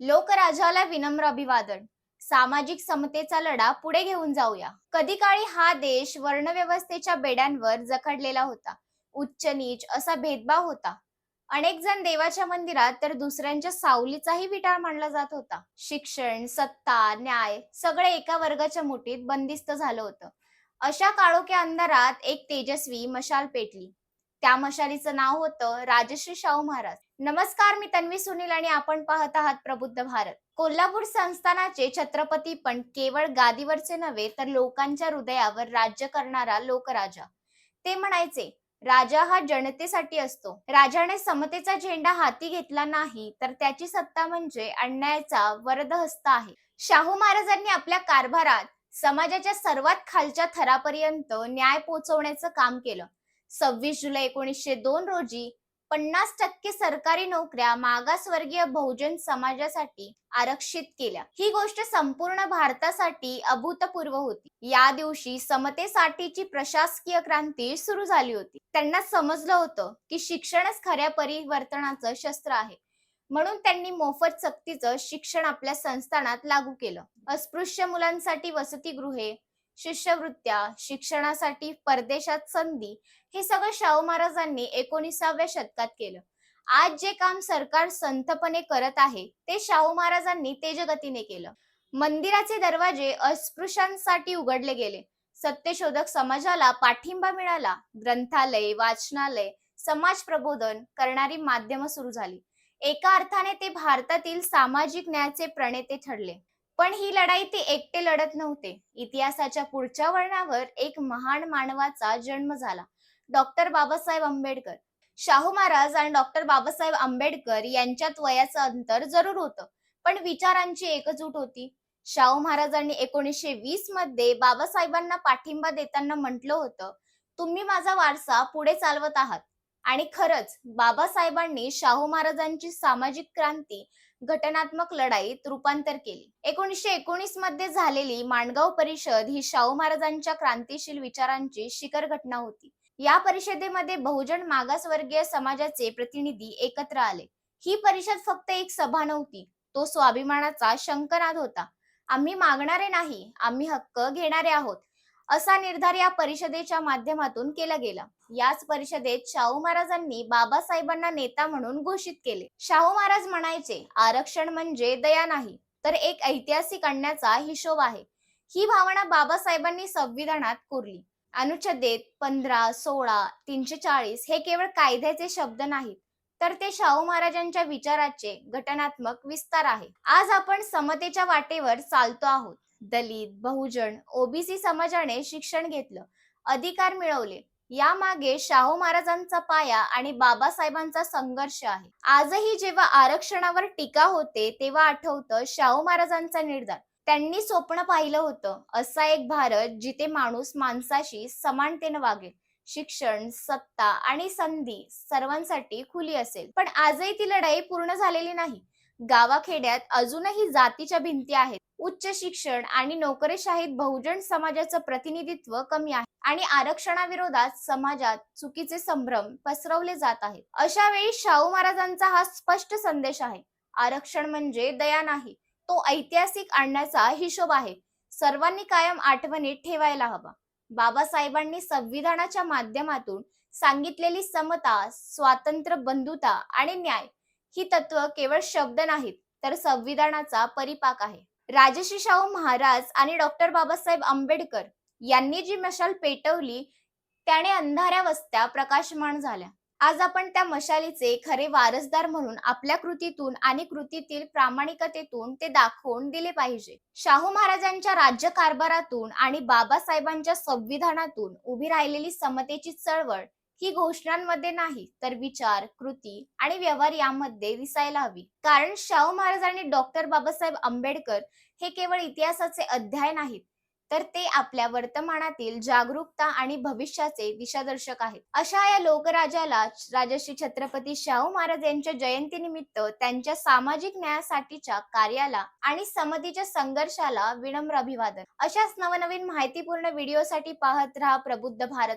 लोकराजाला विनम्र अभिवादन. सामाजिक समतेचा लढा पुढे घेऊन जाऊया. कधी काळी हा देश वर्णव्यवस्थेच्या बेड्यांवर जखडलेला होता. उच्च नीच असा भेदभाव होता. अनेक जण देवाच्या मंदिरात तर दुसऱ्यांच्या सावलीचाही विटाळ मानला जात होता. शिक्षण सत्ता न्याय सगळे एका वर्गाच्या मुठीत बंदिस्त झालं होतं. अशा काळोख्या अंधारात एक तेजस्वी मशाल पेटली. त्या मशालीचं नाव होतं राजश्री शाहू महाराज. नमस्कार मी तन्वी सुनील आणि आपण पाहत आहात प्रबुद्ध भारत. कोल्हापूर संस्थानाचे छत्रपती पण केवळ गादीवरचे नव्हे तर लोकांच्या हृदयावर राज्य करणारा लोकराजा. ते म्हणायचे राजा हा जनतेसाठी असतो. राजाने समतेचा झेंडा हाती घेतला नाही तर त्याची सत्ता म्हणजे अन्यायाचा वरदहस्त आहे. शाहू महाराजांनी आपल्या कारभारात समाजाच्या सर्वात खालच्या थरापर्यंत न्याय पोहोचवण्याचं काम केलं. सव्वीस जुलै एकोणीसशे दोन रोजी पन्नास टक्के सरकारी नोकऱ्या मागासवर्गीय बहुजन समाजासाठी आरक्षित केल्या. ही गोष्ट संपूर्ण भारतासाठी अभूतपूर्व होती. या दिवशी समतेसाठीची प्रशासकीय क्रांती सुरू झाली होती. त्यांना समजलं होतं की शिक्षणच खऱ्या परिवर्तनाचं शस्त्र आहे. म्हणून त्यांनी मोफत सक्तीचं शिक्षण आपल्या संस्थानात लागू केलं. अस्पृश्य मुलांसाठी वसतिगृहे शिष्यवृत्त्या शिक्षणासाठी परदेशात संधी हे सगळं शाहू महाराजांनी एकोणीसाव्या शतकात केलं. आज जे काम सरकार संथपणे करत आहे ते शाहू महाराजांनी तेजगतीने केलं. मंदिराचे दरवाजे अस्पृश्यांसाठी उघडले गेले. सत्यशोधक समाजाला पाठिंबा मिळाला. ग्रंथालय वाचनालय समाज प्रबोधन करणारी माध्यमं सुरू झाली. एका अर्थाने ते भारतातील सामाजिक न्यायाचे प्रणेते ठरले. पण ही लढाई ते एकटे लढत नव्हते. इतिहासाच्या पुढच्या वळणावर एक महान मानवाचा जन्म झाला. डॉक्टर बाबासाहेब आंबेडकर. शाहू महाराज आणि डॉक्टर बाबासाहेब आंबेडकर यांच्यात वयाचं अंतर जरूर होतं पण विचारांची एकजूट होती. शाहू महाराजांनी एकोणीसशे वीसमध्ये बाबासाहेबांना पाठिंबा देताना म्हटलं होतं तुम्ही माझा वारसा पुढे चालवत आहात. आणि खरंच बाबासाहेबांनी शाहू महाराजांची सामाजिक क्रांती घटनात्मक लढाईत रूपांतर केली. एकोणीसशे एकोणीसमध्ये झालेली माणगाव परिषद ही शाहू महाराजांच्या क्रांतीशील विचारांची शिखर घटना होती. या परिषदेमध्ये बहुजन मागासवर्गीय समाजाचे प्रतिनिधी एकत्र आले. ही परिषद फक्त एक सभा नव्हती तो स्वाभिमानाचा शंकनाद होता. आम्ही मागणारे नाही आम्ही हक्क घेणारे आहोत. असा निर्धार या परिषदेच्या माध्यमातून केला गेला. याच परिषदेत शाहू महाराजांनी बाबासाहेबांना नेता म्हणून घोषित केले. शाहू महाराज म्हणायचे आरक्षण म्हणजे दया नाही तर एक ऐतिहासिक आणण्याचा हिशोब आहे. ही भावना बाबासाहेबांनी संविधानात कोरली. अनुच्छेदेत पंधरा सोळा तीनशे चाळीस हे केवळ कायद्याचे शब्द नाहीत तर ते शाहू महाराजांच्या विचाराचे घटनात्मक विस्तार आहे. आज आपण समतेच्या वाटेवर चालतो आहोत. दलित बहुजन ओबीसी समाजाने शिक्षण घेतलं. अधिकार मिळवले. यामागे शाहू महाराजांचा पाया आणि बाबासाहेबांचा संघर्ष आहे. आजही जेव्हा आरक्षणावर टीका होते तेव्हा आठवतं शाहू महाराजांचा निर्धार. त्यांनी स्वप्न पाहिलं होतं. असा एक भारत जिथे माणूस माणसाशी समानतेनं वागेल. शिक्षण सत्ता आणि संधी सर्वांसाठी खुली असेल. पण आजही ती लढाई पूर्ण झालेली नाही. गावाखेड्यात अजूनही जातीच्या भिंती आहेत. उच्च शिक्षण आणि नोकरीशाहीत बहुजन समाजाचं प्रतिनिधित्व कमी आहे आणि आरक्षणाविरोधात समाजात चुकीचे संभ्रम पसरवले जात आहेत. अशा वेळी शाहू महाराजांचा हा स्पष्ट संदेश आहे आरक्षण म्हणजे दया नाही तो ऐतिहासिक आणण्याचा हिशोब आहे. सर्वांनी कायम आठवणीत ठेवायला हवा. बाबासाहेबांनी संविधानाच्या माध्यमातून सांगितलेली समता स्वातंत्र्य बंधुता आणि न्याय ही तत्व केवळ शब्द नाहीत तर संविधानाचा परिपाक आहे. राजश्री शाहू महाराज आणि डॉक्टर बाबासाहेब आंबेडकर यांनी जी मशाल पेटवली त्याने अंधाऱ्या वस्त्या प्रकाशमान झाल्या. आज आपण त्या मशालीचे खरे वारसदार म्हणून आपल्या कृतीतून आणि कृतीतील प्रामाणिकतेतून ते दाखवून दिले पाहिजे. शाहू महाराजांच्या राज्य कारभारातून आणि बाबासाहेबांच्या संविधानातून उभी राहिलेली समतेची चळवळ ही घोषणांमध्ये नाही तर विचार कृती आणि व्यवहार यामध्ये दिसायला हवी. कारण शाहू महाराज आणि डॉक्टर बाबासाहेब आंबेडकर हे केवळ इतिहासाचे अध्याय नाहीत तर ते आपल्या वर्तमानातील जागरूकता आणि भविष्याचे दिशादर्शक आहेत. अशा या लोकराजाला राजश्री छत्रपती शाहू महाराज यांच्या जयंतीनिमित्त त्यांच्या सामाजिक न्यायासाठीच्या कार्याला आणि समतीच्या संघर्षाला विनम्र अभिवादन. अशाच नवनवीन माहितीपूर्ण व्हिडिओसाठी पाहत रहा प्रबुद्ध भारत.